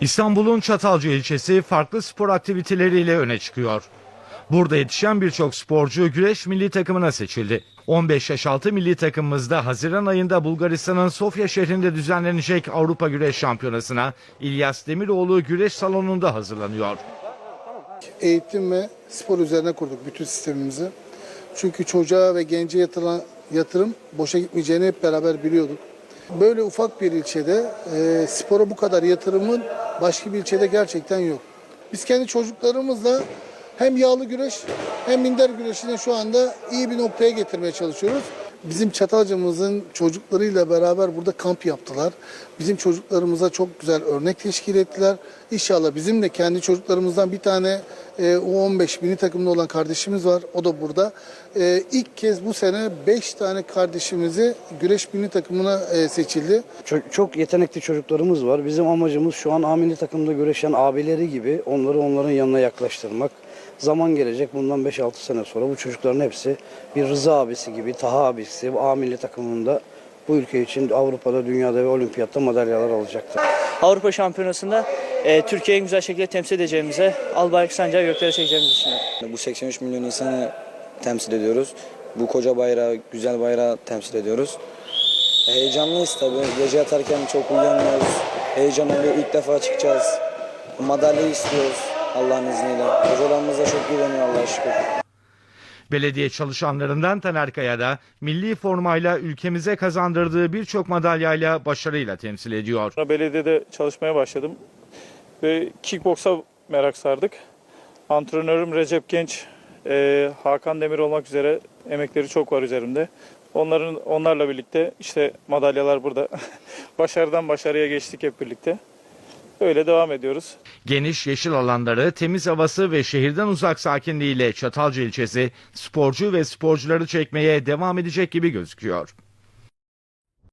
İstanbul'un Çatalca ilçesi farklı spor aktiviteleriyle öne çıkıyor. Burada yetişen birçok sporcu güreş milli takımına seçildi. 15 yaş altı milli takımımızda Haziran ayında Bulgaristan'ın Sofya şehrinde düzenlenecek Avrupa Güreş Şampiyonası'na İlyas Demiroğlu güreş salonunda hazırlanıyor. eğitim ve spor üzerine kurduk bütün sistemimizi. Çünkü çocuğa ve gence yatırılan yatırım boşa gitmeyeceğini hep beraber biliyorduk. Böyle ufak bir ilçede e, spora bu kadar yatırımın başka bir ilçede gerçekten yok. Biz kendi çocuklarımızla hem yağlı güreş hem minder güreşini şu anda iyi bir noktaya getirmeye çalışıyoruz. Bizim Çatalca'mızın çocuklarıyla beraber burada kamp yaptılar. Bizim çocuklarımıza çok güzel örnek teşkil ettiler. İnşallah bizim de kendi çocuklarımızdan bir tane e, U15 mini takımda olan kardeşimiz var. O da burada. E, ilk kez bu sene 5 tane kardeşimizi güreş mini takımına e, seçildi. Ço- Çok yetenekli çocuklarımız var. Bizim amacımız şu an A milli takımda güreşen abileri gibi onları onların yanına yaklaştırmak. Zaman gelecek bundan 5-6 sene sonra bu çocukların hepsi bir Rıza abisi gibi, Taha abisi A milli takımında bu ülke için Avrupa'da, dünyada ve olimpiyatta madalyalar alacaktır. Avrupa Şampiyonası'nda e, Türkiye'yi en güzel şekilde temsil edeceğimize, Albayrak Sancağı göklere çekeceğimizi düşünüyorum. Bu 83 milyon insanı temsil ediyoruz. Bu koca bayrağı, güzel bayrağı temsil ediyoruz. Heyecanlıyız tabii. Gece yatarken çok uyuyamıyoruz. Heyecan oluyor. İlk defa çıkacağız. Madalya istiyoruz Allah'ın izniyle. Hocalarımız da çok güveniyor Allah'a şükür. Belediye çalışanlarından Taner Kaya da milli formayla ülkemize kazandırdığı birçok madalyayla başarıyla temsil ediyor. Belediyede çalışmaya başladım ve kickboksa merak sardık. Antrenörüm Recep Genç, e, Hakan Demir olmak üzere emekleri çok var üzerimde. Onların onlarla birlikte işte madalyalar burada. Başarıdan başarıya geçtik hep birlikte. Öyle devam ediyoruz. Geniş yeşil alanları, temiz havası ve şehirden uzak sakinliğiyle Çatalca ilçesi sporcu ve sporcuları çekmeye devam edecek gibi gözüküyor.